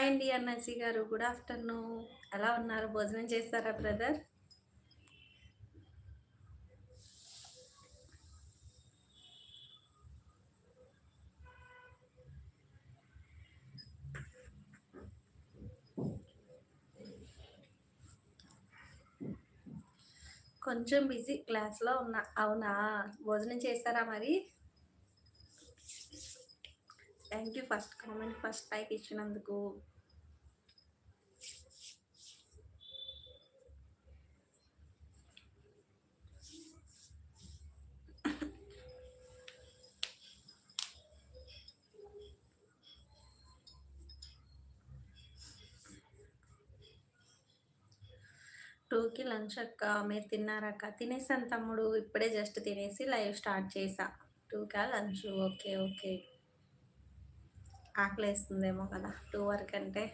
Hi అండి అన్నసి గారు. Good afternoon. ఎలా ఉన్నారు? భోజనం చేస్తారా బ్రదర్? కొంచెం బిజీ క్లాస్లో ఉన్నా. అవునా? భోజనం చేస్తారా మరి? Thank you first comment first like ఇచ్చినందుకు. టూకి లంచ్ అక్క మీరు తిన్నారక్క తినేసాను తమ్ముడు ఇప్పుడే జస్ట్ తినేసి లైవ్ స్టార్ట్ చేసా టూకా లంచ్? Okay okay. ఆకలి వేస్తుందేమో కదా టూ వరకు అంటే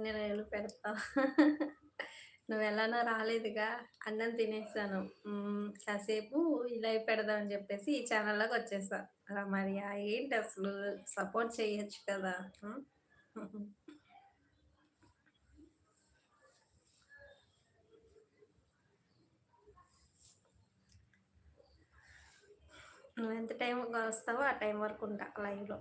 అన్ని రైలు పెడతా. నువ్వు ఎలానో రాలేదుగా అన్నం తినేసాను. కాసేపు ఇలా పెడదామని చెప్పేసి ఈ ఛానల్లోకి వచ్చేసా. అలా మరి ఏంటి అసలు సపోర్ట్ చేయొచ్చు కదా? నువ్వు ఎంత టైం వస్తావో ఆ టైం వరకు ఉంటా లైవ్లో.